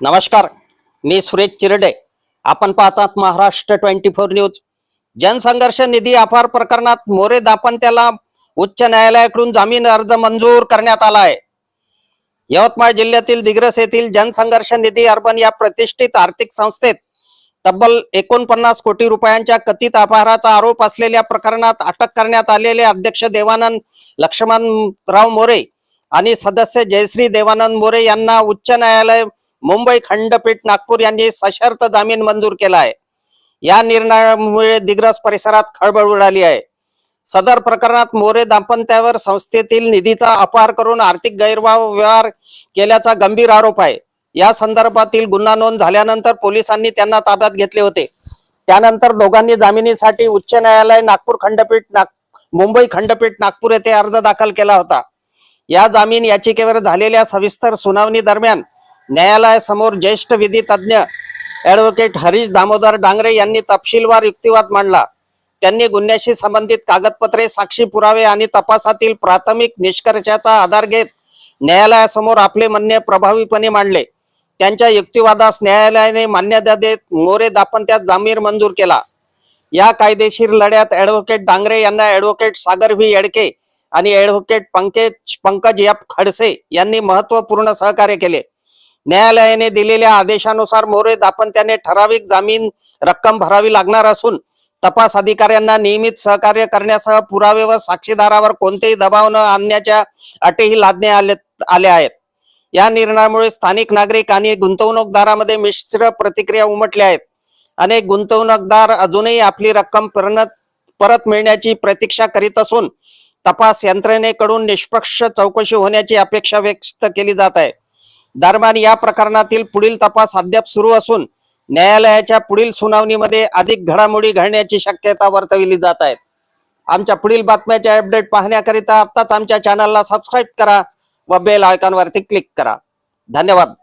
नमस्कार मी सुरेश चिरडे. आपण पाहतात महाराष्ट्र ट्वेंटी फोर न्यूज. जनसंघर्ष निधी अफार प्रकरणात मोरे दापंत्याला उच्च न्यायालयाकडून जामीन अर्ज मंजूर करण्यात आला आहे. यवतमाळ जिल्ह्यातील दिग्रस येथील जनसंघर्ष निधी अर्बन या प्रतिष्ठित आर्थिक संस्थेत तब्बल एकोणपन्नास कोटी रुपयांच्या कथित अपहाराचा आरोप असलेल्या प्रकरणात अटक करण्यात आलेले अध्यक्ष देवानंद लक्ष्मणराव मोरे आणि सदस्य जयश्री देवानंद मोरे यांना उच्च न्यायालय मुंबई खंडपीठ नागपूर यांनी सशर्त जामीन मंजूर केला आहे या निर्णयामुळे दिग्रस परिसरात खळबळ उडाली आहे. सदर प्रकरणात मोरे दाम्पत्यावर संस्थेतील निधीचा अपहार करून आर्थिक गैरव्यवहार केल्याचा गंभीर आरोप आहे. या संदर्भातील गुन्हा नोंद झाल्यानंतर पोलिसांनी त्यांना ताब्यात घेतले होते. त्यानंतर दोघांनी जामिनीसाठी उच्च न्यायालय नागपूर खंडपीठ नाग मुंबई खंडपीठ नागपूर येथे अर्ज दाखल केला होता. या जामीन याचिकेवर झालेल्या सविस्तर सुनावणी दरम्यान न्यायालयासमोर ज्येष्ठ विधी तज्ज्ञ ऍडव्होकेट हरीश दामोदर डांगरे यांनी तपशीलवार युक्तिवाद मांडला. त्यांनी गुन्ह्याशी संबंधित कागदपत्रे साक्षी पुरावे आणि तपासातील प्राथमिक निष्कर्षाचा आधार घेत न्यायालयासमोर आपले म्हणणे प्रभावीपणे मांडले. त्यांच्या युक्तिवादास न्यायालयाने मान्यता देत मोरे दापंत्यात जामीन मंजूर केला. या कायदेशीर लढ्यात ऍडव्होकेट डांगरे यांना ऍडव्होकेट सागर व्ही. येडके आणि ऍडव्होकेट पंकज पंकज एफ. खडसे यांनी महत्त्वपूर्ण सहकार्य केले. न्यायालयाने दिलेल्या आदेशानुसार मोरे दापंत्याने ठराविक जामीन रक्कम भरावी लागणार असून तपास अधिकाऱ्यांना नियमित सहकार्य करण्यासह पुरावे व साक्षीदारावर कोणतेही दबाव न आणण्याच्या अटीही लादण्यात आले आल्या आहेत. या निर्णयामुळे स्थानिक नागरिक आणि गुंतवणूकदारामध्ये मिश्र प्रतिक्रिया उमटल्या आहेत. अनेक गुंतवणूकदार अजूनही आपली रक्कम परत परत मिळण्याची प्रतीक्षा करीत असून तपास यंत्रणेकडून निष्पक्ष चौकशी होण्याची अपेक्षा व्यक्त केली जात आहे. दरम्यान या प्रकरणातील पुढील तपास अद्याप सुरू असून न्यायालयाच्या पुढील सुनावणीमध्ये अधिक घडामोडी घडण्याची शक्यता वर्तविली जात आहेत आमच्या पुढील बातम्याचे अपडेट पाहण्याकरिता आत्ताच आमच्या चॅनलला सबस्क्राईब करा व बेल आयकॉनवरती क्लिक करा. धन्यवाद.